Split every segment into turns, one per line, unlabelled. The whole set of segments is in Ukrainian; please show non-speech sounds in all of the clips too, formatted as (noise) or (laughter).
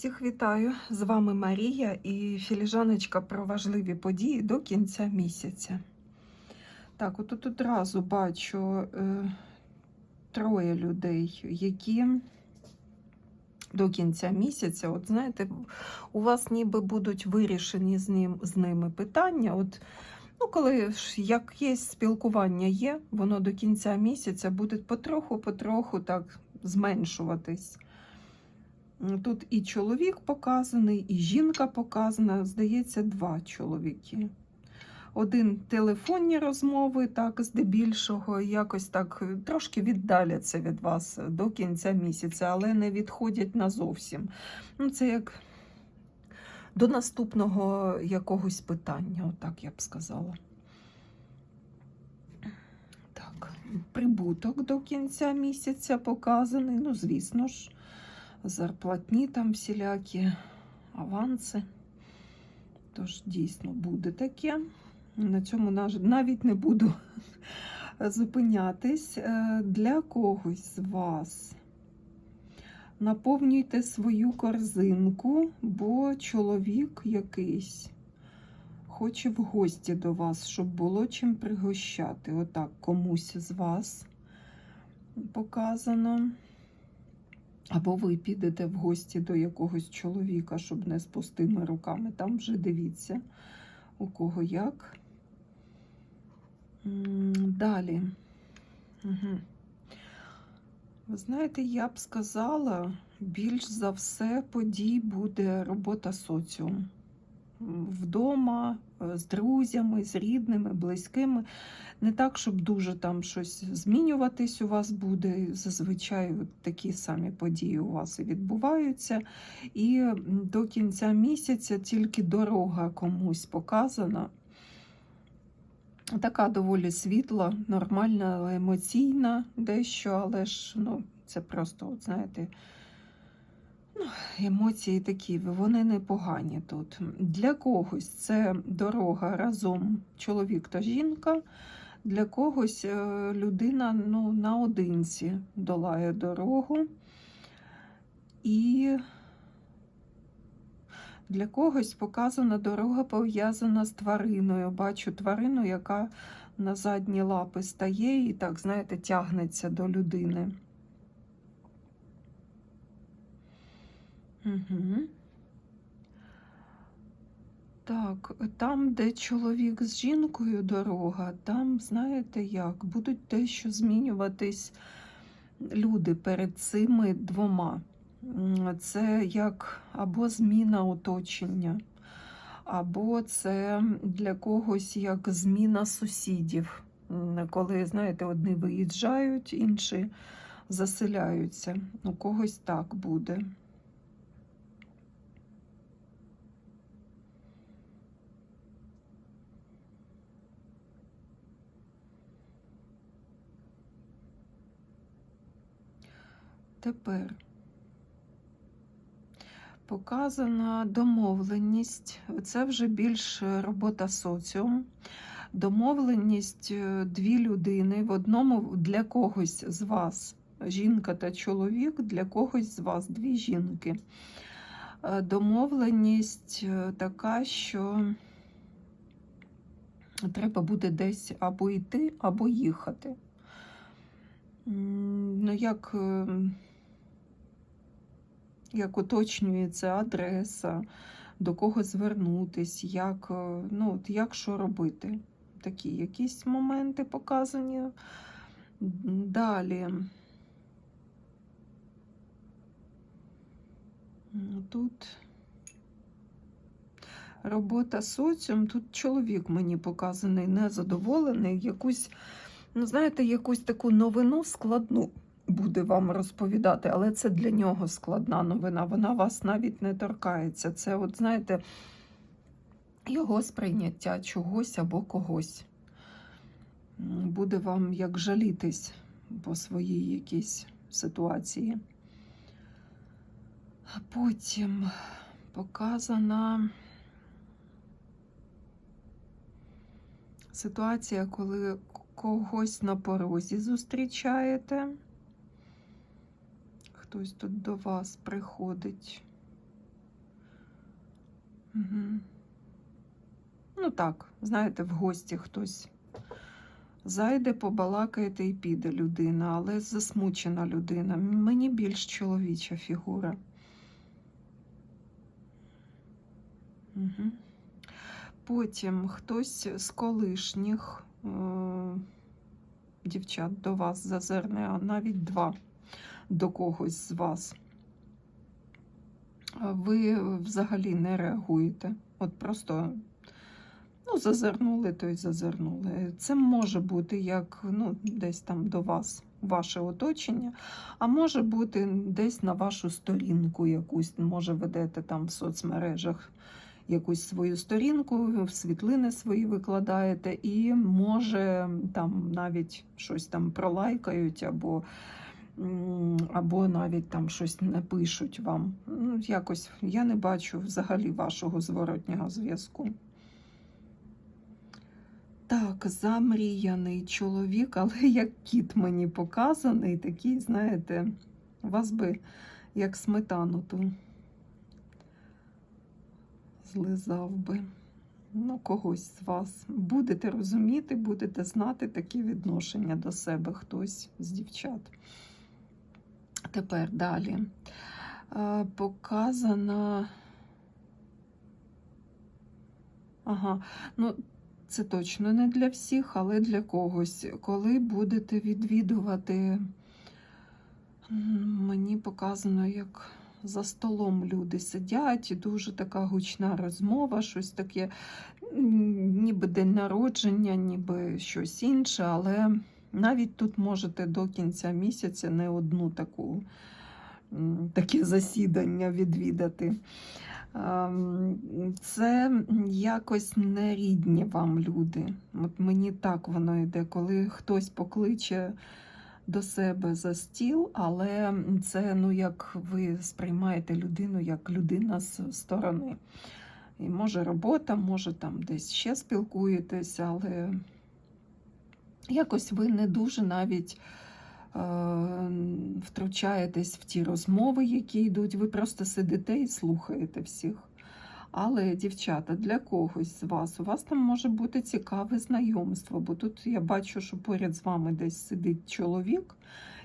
Всіх вітаю! З вами Марія і філіжаночка про важливі події до кінця місяця. Так, от одразу бачу е, троє людей, які до кінця місяця, от знаєте, у вас ніби будуть вирішені з, ним, з ними питання. От, ну, коли ж якесь спілкування є, воно до кінця місяця буде потроху-потроху так зменшуватись. Тут і чоловік показаний, і жінка показана. Здається, два чоловіки. Один телефонні розмови, так, здебільшого, якось так трошки віддаляться від вас до кінця місяця, але не відходять назовсім. Ну, Це як до наступного якогось питання, отак я б сказала. Так, прибуток до кінця місяця показаний. Ну, звісно ж зарплатні там всілякі аванси. Тож, дійсно, буде таке. На цьому навіть не буду (laughs) зупинятись. Е, для когось з вас наповнюйте свою корзинку, бо чоловік якийсь хоче в гості до вас, щоб було чим пригощати. Отак комусь з вас показано. Або ви підете в гості до якогось чоловіка, щоб не з пустими руками. Там вже дивіться, у кого як. Далі. Угу. Ви знаєте, я б сказала, більш за все подій буде робота соціум. Вдома, з друзями, з рідними, близькими. Не так, щоб дуже там щось змінюватись у вас буде. Зазвичай такі самі події у вас і відбуваються. І до кінця місяця тільки дорога комусь показана. Така доволі світла, нормальна, емоційна дещо, але ж ну, це просто, от знаєте, емоції такі, вони непогані тут. Для когось це дорога разом чоловік та жінка. Для когось е, людина ну, наодинці долає дорогу. І для когось показана дорога пов'язана з твариною. Бачу тварину, яка на задні лапи стає і так, знаєте, тягнеться до людини. Угу. Так, там, де чоловік з жінкою дорога, там, знаєте як, будуть дещо змінюватись люди перед цими двома. Це як або зміна оточення, або це для когось як зміна сусідів. Коли, знаєте, одні виїжджають, інші заселяються. У когось так буде. Тепер показана домовленість, це вже більш робота соціум. Домовленість е, дві людини в одному для когось з вас жінка та чоловік, для когось з вас дві жінки. Е, домовленість е, така, що треба буде десь або йти, або їхати. Ну, як як уточнюється адреса, до кого звернутись, як, е, ну, от як що робити. Такі якісь моменти показані. Далі. Тут робота соціум, тут чоловік мені показаний, незадоволений, якусь, ну, знаєте, якусь таку новину складну буде вам розповідати, але це для нього складна новина. Вона вас навіть не торкається. Це, от, знаєте, його сприйняття чогось або когось. Буде вам як жалітись по своїй якійсь ситуації. А потім показана ситуація, коли когось на порозі зустрічаєте хтось тут до вас приходить. Угу. Ну так, знаєте, в гості хтось зайде, побалакаєте і піде людина, але засмучена людина. Мені більш чоловіча фігура. Угу. Потім хтось з колишніх е- дівчат до вас зазирне, а навіть два до когось з вас. Ви взагалі не реагуєте. От просто ну, зазирнули, то й зазирнули. Це може бути як ну, десь там до вас, ваше оточення, а може бути десь на вашу сторінку якусь, може, ведете там в соцмережах якусь свою сторінку, світлини свої викладаєте, і може там навіть щось там пролайкають або. Або навіть там щось напишуть вам. Ну, якось я не бачу взагалі вашого зворотнього зв'язку. Так, замріяний чоловік, але (laughs) як кіт мені показаний, такий, знаєте, вас би як сметану ту злизав би. Ну, когось з вас. Будете розуміти, будете знати такі відношення до себе, хтось з дівчат. Тепер далі. Е, Показана. Ага, ну це точно не для всіх, але для когось. Коли будете відвідувати, мені показано, як за столом люди сидять, і дуже така гучна розмова, щось таке, ніби день народження, ніби щось інше, але навіть тут можете до кінця місяця не одну таку, таке засідання відвідати. Ем, Це якось не рідні вам люди. От мені так воно йде, коли хтось покличе до себе за стіл, але це ну як ви сприймаєте людину як людина з сторони. І може робота, може там десь ще спілкуєтесь, але якось ви не дуже навіть е, втручаєтесь в ті розмови, які йдуть. Ви просто сидите і слухаєте всіх. Але, дівчата, для когось з вас у вас там може бути цікаве знайомство, бо тут я бачу, що поряд з вами десь сидить чоловік,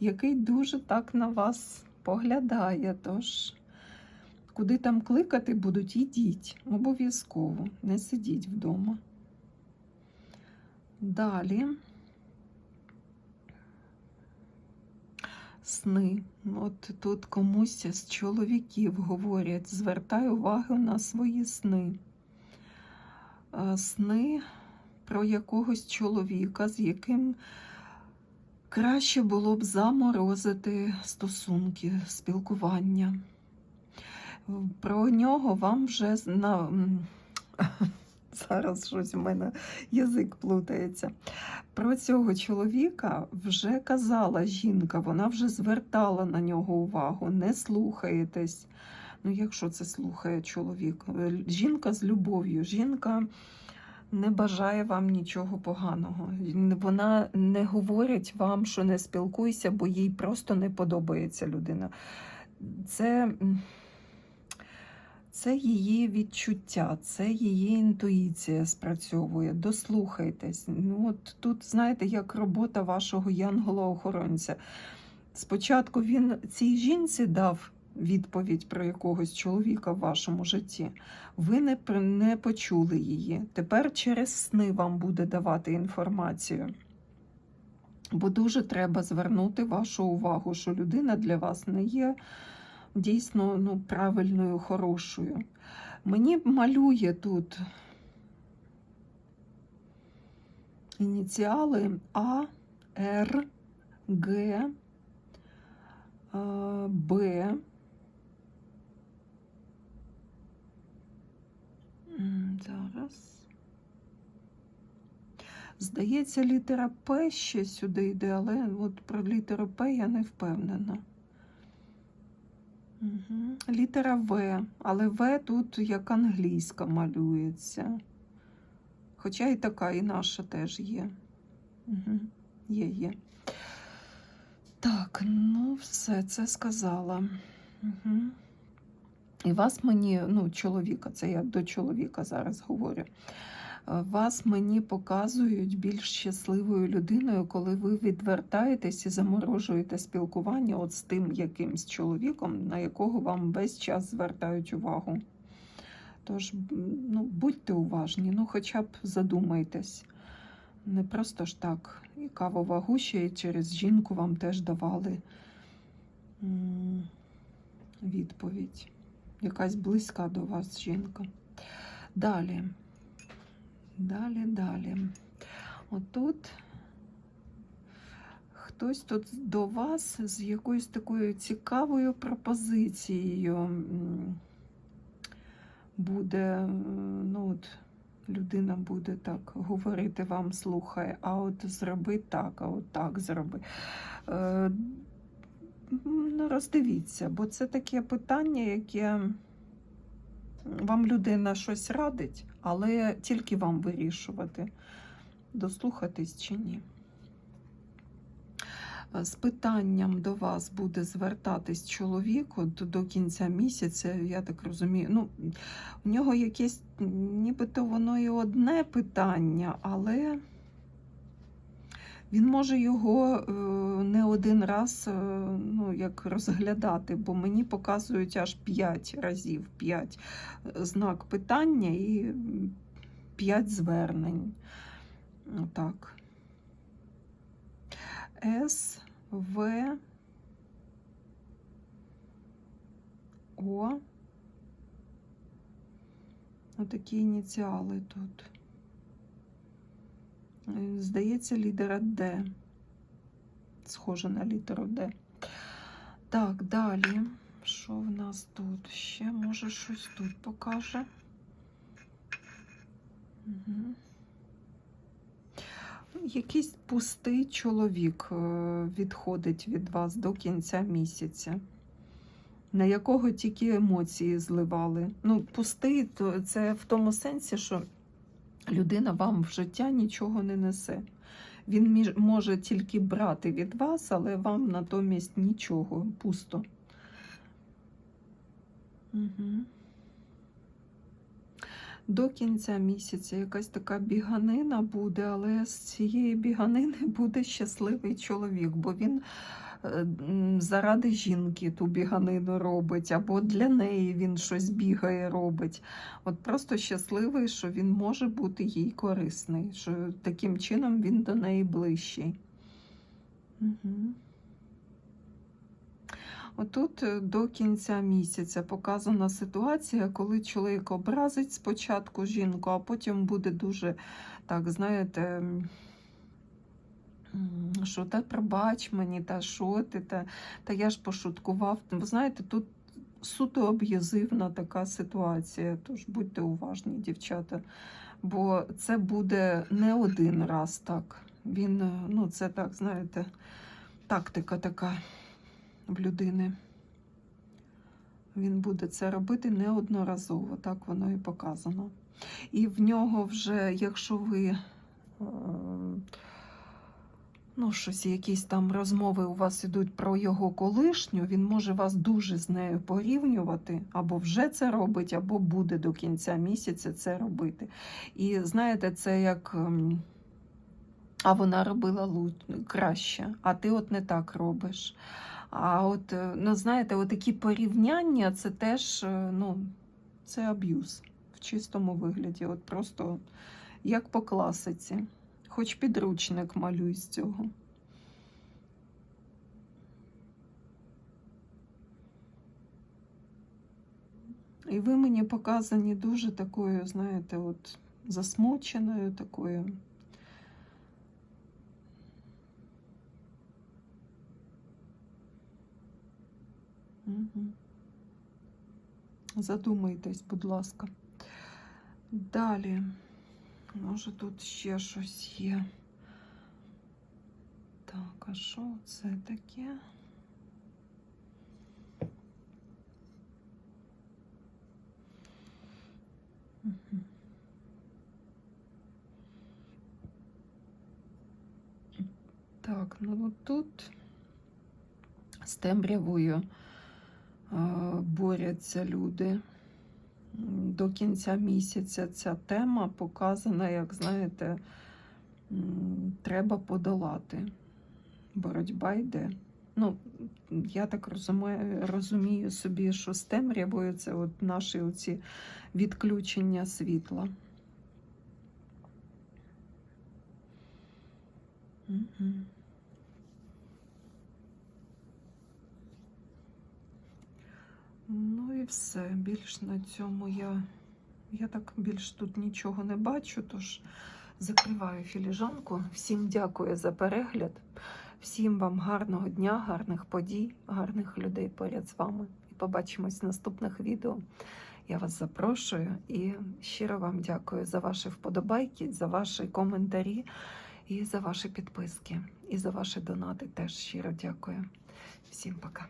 який дуже так на вас поглядає. Тож, куди там кликати будуть, ідіть. Обов'язково, не сидіть вдома. Далі. Сни. От тут комусь з чоловіків говорять, звертай увагу на свої сни. Е, Сни про якогось чоловіка, з яким краще було б заморозити стосунки, спілкування. Про нього вам вже на. Зараз щось у мене язик плутається. Про цього чоловіка вже казала жінка, вона вже звертала на нього увагу. Не слухаєтесь. Ну, якщо це слухає чоловік, жінка з любов'ю, жінка не бажає вам нічого поганого. Вона не говорить вам, що не спілкуйся, бо їй просто не подобається людина. Це. Це її відчуття, це її інтуїція спрацьовує. Дослухайтесь. Ну, от тут, знаєте, як робота вашого янгола-охоронця. Спочатку він цій жінці дав відповідь про якогось чоловіка в вашому житті. Ви не, не почули її. Тепер через сни вам буде давати інформацію. Бо дуже треба звернути вашу увагу, що людина для вас не є дійсно ну, правильною, хорошою. Мені малює тут ініціали А, Р, Г, е, Б. Зараз. Здається, літера П ще сюди йде, але от про літеру П я не впевнена. Літера В, але В тут як англійська малюється. Хоча і така, і наша теж є. Угу. Є, є. Так, ну все це сказала. Угу. І вас мені, ну, чоловіка, це я до чоловіка зараз говорю. Вас мені показують більш щасливою людиною, коли ви відвертаєтесь і заморожуєте спілкування от з тим якимсь чоловіком, на якого вам весь час звертають увагу. Тож, ну, будьте уважні, ну хоча б задумайтесь. Не просто ж так. І кавова гуща, і через жінку вам теж давали відповідь. Якась близька до вас жінка. Далі. Далі, далі. Отут хтось тут до вас з якоюсь такою цікавою пропозицією буде, ну от, людина буде так говорити вам, слухай, а от зроби так, а от так зроби. Е, ну, роздивіться, бо це таке питання, яке вам людина щось радить, але тільки вам вирішувати, дослухатись чи ні. З питанням до вас буде звертатись чоловік от до кінця місяця, я так розумію. Ну, у нього якесь, нібито воно і одне питання, але він може його е, не один раз е, ну, як розглядати, бо мені показують аж 5 разів 5 знак питання і 5 звернень. Отак. С, В, О. Отакі ініціали тут. Е, Здається, літера Д. Схоже на літеру Д. Так, далі. Що в нас тут? Ще, може, щось тут покаже. Угу. Якийсь пустий чоловік е, відходить від вас до кінця місяця, на якого тільки емоції зливали. Ну, пустий то це в тому сенсі, що людина вам в життя нічого не несе. Він може тільки брати від вас, але вам натомість нічого, пусто. Угу. До кінця місяця якась така біганина буде, але з цієї біганини (laughs) буде щасливий чоловік, бо він заради жінки ту біганину робить, або для неї він щось бігає, робить. От просто щасливий, що він може бути їй корисний, що таким чином він до неї ближчий. Угу. Отут е, до кінця місяця показана ситуація, коли чоловік образить спочатку жінку, а потім буде дуже, так, знаєте, що та пробач мені, та що ти, та, та я ж пошуткував. Ви знаєте, тут суто аб'юзивна така ситуація, тож будьте уважні, дівчата. Бо це буде не один раз так. Він, е, ну, це так, знаєте, тактика така в людини. Він буде це робити неодноразово, так воно і показано. І в нього вже, якщо ви е, ну, щось, якісь там розмови у вас ідуть про його колишню, він може вас дуже з нею порівнювати, або вже це робить, або буде до кінця місяця це робити. І знаєте, це як. ем, А вона робила краще, а ти от не так робиш. А от, е, ну, знаєте, от такі порівняння це теж е, ну, це аб'юз в чистому вигляді. От просто як по класиці. Хоч підручник малюй з цього. І ви мені показані дуже такою, знаєте, от засмученою такою. Угу. Задумайтесь, будь ласка. Далі. Може, тут ще щось є. Так, а що це таке? Так, ну тут з темрявою борються люди. До кінця місяця ця тема показана, як знаєте, треба подолати. Боротьба йде. Ну, я так розумію, розумію собі, що з темрявою це от наші оці відключення світла. Мгм. Ну і все. Більш на цьому я, я так більш тут нічого не бачу, тож закриваю філіжанку. Всім дякую за перегляд. Всім вам гарного дня, гарних подій, гарних людей поряд з вами. І побачимось в наступних відео. Я вас запрошую і щиро вам дякую за ваші вподобайки, за ваші коментарі і за ваші підписки, і за ваші донати. Теж щиро дякую. Всім пока.